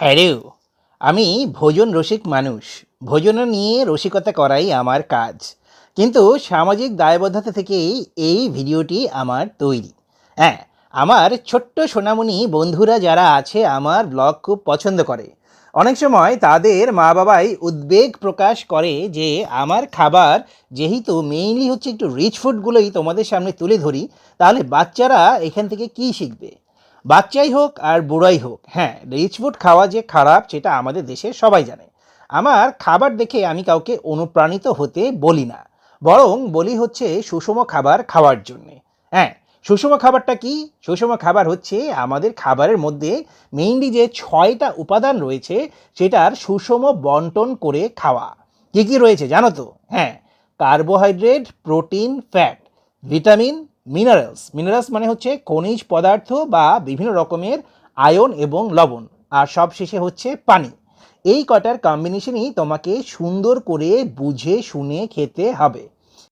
হ্যারেও আমি ভোজন রসিক মানুষ। ভোজন নিয়ে রসিকতা করাই আমার কাজ। কিন্তু সামাজিক দায়বদ্ধতা থেকেই এই ভিডিওটি আমার তৈরি। হ্যাঁ আমার ছোট্ট সোনামণি বন্ধুরা যারা আছে, আমার ব্লগ খুব পছন্দ করে। অনেক সময় তাদের মা বাবাই উদ্বেগ প্রকাশ করে যে, আমার খাবার যেহেতু মেইনলি হচ্ছে একটু রিচ ফুডগুলোই তোমাদের সামনে তুলে ধরি, তাহলে বাচ্চারা এখান থেকে কী শিখবে? বাচ্চাই হোক আর বুড়াই হোক হ্যাঁ রিচ ফুড খাওয়া যে খারাপ সেটা আমাদের দেশে সবাই জানে। আমার খাবার দেখে আমি কাউকে অনুপ্রাণিত হতে বলি না, বরং বলি হচ্ছে সুষম খাবার খাওয়ার জন্যে। হ্যাঁ সুষম খাবারটা কি? সুষম খাবার হচ্ছে আমাদের খাবারের মধ্যে মেইনলি যে ছয়টা উপাদান রয়েছে সেটার সুষম বন্টন করে খাওয়া। কী কী রয়েছে জানো তো? হ্যাঁ carbohydrate protein fat vitamin minerals. Minerals মানে হচ্ছে খনিজ পদার্থ বা বিভিন্ন রকমের আয়ন এবং লবণ, আর সব শেষে হচ্ছে পানি। এই কটার কম্বিনেশনই তোমাকে সুন্দর করে বুঝে, শুনে, খেতে হবে।